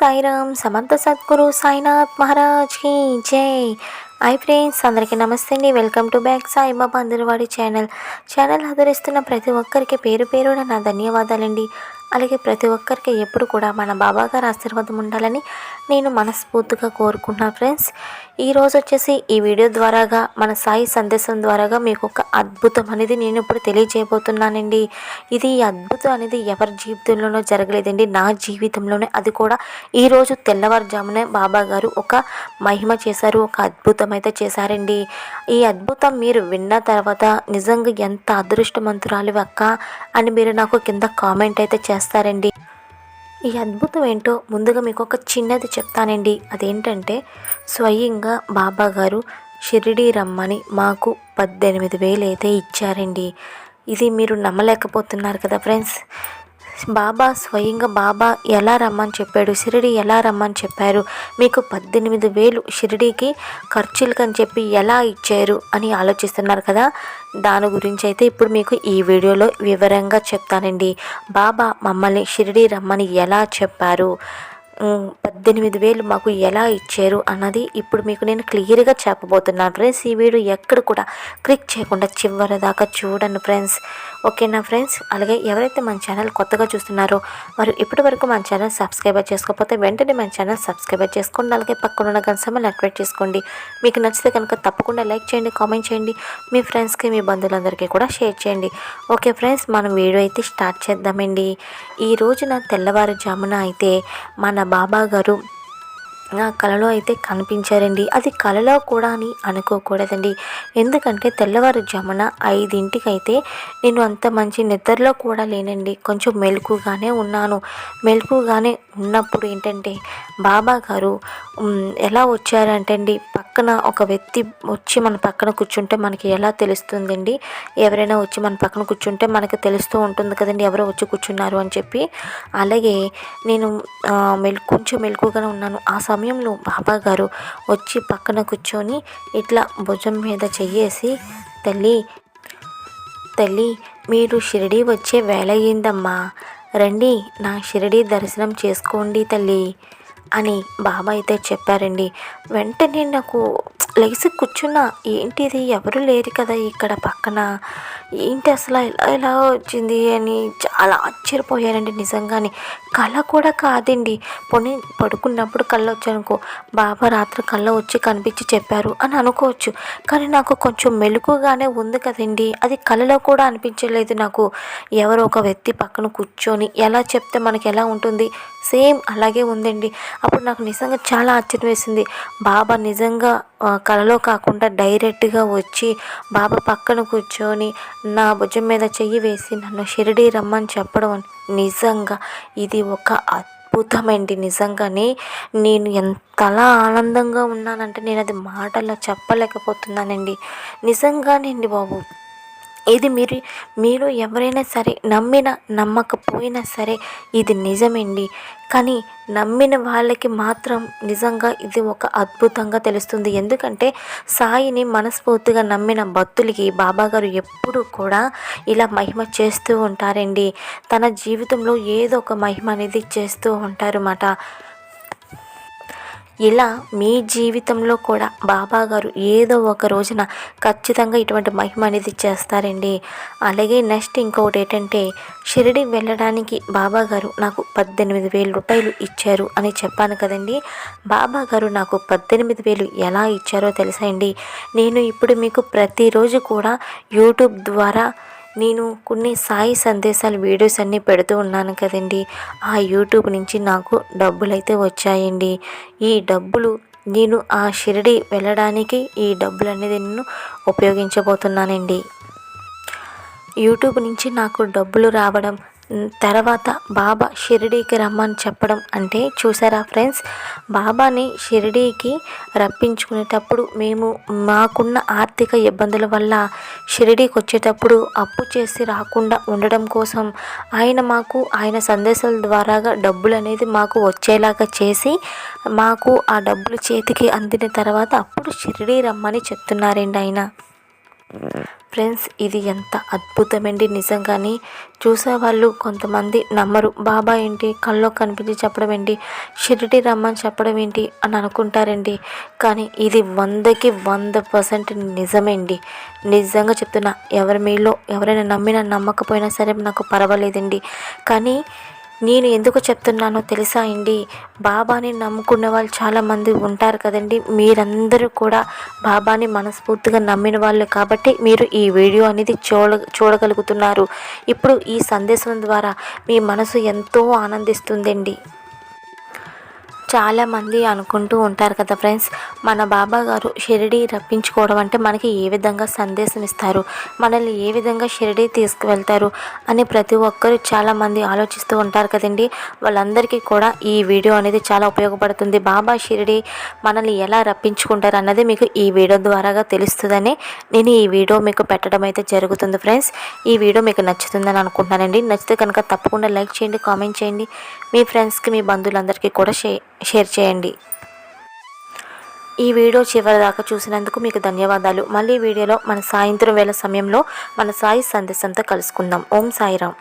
సాయిరామ్ సమర్థ సద్గురు సాయినాథ్ మహారాజ్కి జై. ఐ ఫ్రెండ్స్ అందరికీ నమస్తే అండి. వెల్కమ్ టు బ్యాక్ సాయిబాబా అందరివాడి ఛానల్. ఛానల్ ఆదరిస్తున్న ప్రతి ఒక్కరికి పేరు పేరున నా ధన్యవాదాలండి. అలాగే ప్రతి ఒక్కరికి ఎప్పుడు కూడా మన బాబా గారి ఆశీర్వాదం ఉండాలని నేను మనస్ఫూర్తిగా కోరుకుంటున్నాను ఫ్రెండ్స్. ఈరోజు వచ్చేసి ఈ వీడియో ద్వారాగా మన సాయి సందేశం ద్వారాగా మీకు ఒక అద్భుతం అనేది నేను ఇప్పుడు తెలియజేయబోతున్నానండి. ఇది అద్భుతం అనేది ఎవరి జీవితంలోనో జరగలేదండి. నా జీవితంలోనే అది కూడా ఈరోజు తెల్లవారుజామునే బాబా గారు ఒక మహిమ చేశారు ఒక అద్భుతం అయితే చేశారండి. ఈ అద్భుతం మీరు విన్న తర్వాత నిజంగా ఎంత అదృష్టమంతురాలు అక్క అని మీరు నాకు కింద కామెంట్ అయితే చేస్తారండి. ఈ అద్భుతం ఏంటో ముందుగా మీకు ఒక చిన్నది చెప్తానండి. అదేంటంటే స్వయంగా బాబా గారు షిరిడి రమ్మని మాకు పద్దెనిమిది వేలు అయితే ఇచ్చారండి. ఇది మీరు నమ్మలేకపోతున్నారు కదా ఫ్రెండ్స్. బాబా స్వయంగా బాబా ఎలా రమ్మని చెప్పాడు? షిరిడి ఎలా రమ్మని చెప్పారు? మీకు పద్దెనిమిది వేలు షిరిడీకి ఖర్చులకు అని చెప్పి ఎలా ఇచ్చారు? అని ఆలోచిస్తున్నారు కదా? దాని గురించి అయితే ఇప్పుడు మీకు ఈ వీడియోలో వివరంగా చెప్తానండి. బాబా మమ్మల్ని షిరిడి రమ్మని ఎలా చెప్పారు? పద్దెనిమిది వేలు మాకు ఎలా ఇచ్చారు అన్నది ఇప్పుడు మీకు నేను క్లియర్గా చెప్పబోతున్నాను ఫ్రెండ్స్. ఈ వీడియో ఎక్కడ కూడా క్లిక్ చేయకుండా చివరి దాకా చూడండి ఫ్రెండ్స్. ఓకేనా ఫ్రెండ్స్? అలాగే ఎవరైతే మన ఛానల్ కొత్తగా చూస్తున్నారో వారు ఇప్పటి వరకు మన ఛానల్ సబ్స్క్రైబర్ చేసుకోకపోతే వెంటనే మన ఛానల్ సబ్స్క్రైబర్ చేసుకోండి. అలాగే పక్కన ఉన్న గంసమని యాక్టివేట్ చేసుకోండి. మీకు నచ్చితే కనుక తప్పకుండా లైక్ చేయండి కామెంట్ చేయండి. మీ ఫ్రెండ్స్కి మీ బంధువులందరికీ కూడా షేర్ చేయండి. ఓకే ఫ్రెండ్స్ మనం వీడియో అయితే స్టార్ట్ చేద్దామండి. ఈ రోజున తెల్లవారుజామున అయితే మన బాబా గారు నా కళలో అయితే కనిపించారండి. అది కళలో కూడా అని అనుకోకూడదండి. ఎందుకంటే తెల్లవారుజామున ఐదింటికైతే నేను అంత మంచి నిద్రలో కూడా లేనండి. కొంచెం మెలకుగానే ఉన్నాను. మెలకుగానే ఉన్నప్పుడు ఏంటంటే బాబా గారు ఎలా వచ్చారంటే అండి పక్కన ఒక వ్యక్తి వచ్చి మన పక్కన కూర్చుంటే మనకి ఎలా తెలుస్తుందండి? ఎవరైనా వచ్చి మన పక్కన కూర్చుంటే మనకు తెలుస్తూ ఉంటుంది కదండి ఎవరో వచ్చి కూర్చున్నారు అని చెప్పి. అలాగే నేను మెలు కొంచెం మెలకుగానే ఉన్నాను. ఆ సమయంలో బాబా గారు వచ్చి పక్కన కూర్చొని ఇట్లా భుజం మీద చెయ్యేసి తల్లి తల్లి మీరు షిరిడి వచ్చే వేళ అయ్యిందమ్మా. రండి నా షిరిడి దర్శనం చేసుకోండి తల్లి. అని బాబా అయితే చెప్పారండి. వెంటనే నాకు లేచి కూర్చున్నా. ఏంటిది? ఎవరు లేరు కదా ఇక్కడ పక్కన. ఏంటి అసలు ఎలా ఎలా వచ్చింది అని చాలా ఆశ్చర్యపోయారండి నిజంగానే. కళ కూడా కాదండి. పొని పడుకున్నప్పుడు కళ్ళ వచ్చానుకో బాబా రాత్రి కళ్ళ వచ్చి కనిపించి చెప్పారు అని అనుకోవచ్చు. కానీ నాకు కొంచెం మెలుకుగానే ఉంది కదండి. అది కళలో కూడా అనిపించలేదు నాకు. ఎవరో ఒక వ్యక్తి పక్కన కూర్చొని ఎలా చెప్తే మనకి ఎలా ఉంటుంది? సేమ్ అలాగే ఉందండి. అప్పుడు నాకు నిజంగా చాలా ఆశ్చర్యం వేసింది. బాబా నిజంగా కలలో కాకుండా డైరెక్ట్గా వచ్చి బాబా పక్కన కూర్చొని నా భుజం మీద చెయ్యి వేసి నన్ను షిరిడి రమ్మని చెప్పడం నిజంగా ఇది ఒక అద్భుతమండి నిజంగానే. నేను ఎంతలా ఆనందంగా ఉన్నానంటే నేను అది మాటల్లో చెప్పలేకపోతున్నానండి. నిజంగానండి బాబు. ఇది మీరు మీరు ఎవరైనా సరే నమ్మిన నమ్మకపోయినా సరే ఇది నిజమండి. కానీ నమ్మిన వాళ్ళకి మాత్రం నిజంగా ఇది ఒక అద్భుతంగా తెలుస్తుంది. ఎందుకంటే సాయిని మనస్ఫూర్తిగా నమ్మిన భక్తులకి బాబాగారు ఎప్పుడూ కూడా ఇలా మహిమ చేస్తూ ఉంటారండి. తన జీవితంలో ఏదో ఒక మహిమ అనేది చేస్తూ ఉంటారన్నమాట ఇలా మీ జీవితంలో కూడా బాబా గారు ఏదో ఒక రోజున ఖచ్చితంగా ఇటువంటి మహిమ అనేది చేస్తారండి. అలాగే నెక్స్ట్ ఇంకొకటి ఏంటంటే షిరిడి వెళ్ళడానికి బాబా గారు నాకు పద్దెనిమిది వేల రూపాయలు ఇచ్చారు అని చెప్పాను కదండి. బాబా గారు నాకు పద్దెనిమిది వేలు ఎలా ఇచ్చారో తెలుసా అండి? నేను ఇప్పుడు మీకు ప్రతిరోజు కూడా యూట్యూబ్ ద్వారా నేను కొన్ని సాయి సందేశాలు వీడియోస్ అన్నీ పెడుతూ ఉన్నాను కదండి. ఆ యూట్యూబ్ నుంచి నాకు డబ్బులు అయితే వచ్చాయండి. ఈ డబ్బులు నేను ఆ షిరిడి వెళ్ళడానికి ఈ డబ్బులు అనేది నేను ఉపయోగించబోతున్నానండి. యూట్యూబ్ నుంచి నాకు డబ్బులు రావడం తర్వాత బాబా షిరిడీకి రమ్మని చెప్పడం అంటే చూసారా ఫ్రెండ్స్? బాబాని షిరిడీకి రప్పించుకునేటప్పుడు మేము మాకున్న ఆర్థిక ఇబ్బందుల వల్ల షిరిడీకి వచ్చేటప్పుడు అప్పు చేసి రాకుండా ఉండడం కోసం ఆయన మాకు ఆయన సందేశాల ద్వారాగా డబ్బులు అనేది మాకు వచ్చేలాగా చేసి మాకు ఆ డబ్బులు చేతికి అందిన తర్వాత అప్పుడు షిరిడీ రమ్మని చెప్తున్నారండి ఆయన. ఫ్రెండ్స్ ఇది ఎంత అద్భుతమండి నిజంగానే. చూసేవాళ్ళు కొంతమంది నమ్మరు. బాబా ఏంటి? కల్లో కనిపించి చెప్పడం ఏంటి? షిరిడి రమ్మని చెప్పడం ఏంటి? అని అనుకుంటారండి. కానీ ఇది వందకి వంద పర్సెంట్ నిజమండి. నిజంగా చెప్తున్నా ఎవరి మీలో ఎవరైనా నమ్మినా నమ్మకపోయినా సరే నాకు పర్వాలేదండి. కానీ నేను ఎందుకు చెప్తున్నానో తెలుసా అండి? బాబాని నమ్ముకున్న వాళ్ళు చాలామంది ఉంటారు కదండి. మీరందరూ కూడా బాబాని మనస్ఫూర్తిగా నమ్మిన వాళ్ళు కాబట్టి మీరు ఈ వీడియో అనేది చూడ చూడగలుగుతున్నారు. ఇప్పుడు ఈ సందేశం ద్వారా మీ మనసు ఎంతో ఆనందిస్తుందండి. చాలామంది అనుకుంటూ ఉంటారు కదా ఫ్రెండ్స్ మన బాబా గారు షిరిడి రప్పించుకోవడం అంటే మనకి ఏ విధంగా సందేశం ఇస్తారు మనల్ని ఏ విధంగా షిరిడి తీసుకువెళ్తారు అని ప్రతి ఒక్కరు చాలామంది ఆలోచిస్తూ ఉంటారు కదండి. వాళ్ళందరికీ కూడా ఈ వీడియో అనేది చాలా ఉపయోగపడుతుంది. బాబా షిరిడి మనల్ని ఎలా రప్పించుకుంటారు అన్నది మీకు ఈ వీడియో ద్వారాగా తెలుస్తుందని నేను ఈ వీడియో మీకు పెట్టడం అయితే జరుగుతుంది ఫ్రెండ్స్. ఈ వీడియో మీకు నచ్చుతుందని అనుకుంటున్నానండి. నచ్చితే కనుక తప్పకుండా లైక్ చేయండి కామెంట్ చేయండి. మీ ఫ్రెండ్స్కి మీ బంధువులందరికీ కూడా షేర్ షేర్ చేయండి. ఈ వీడియో చివరి దాకా చూసినందుకు మీకు ధన్యవాదాలు. మళ్ళీ వీడియోలో మన సాయంత్రం వేళ సమయంలో మన సాయి సందేశంతో కలుసుకుందాం. ఓం సాయిరామ్.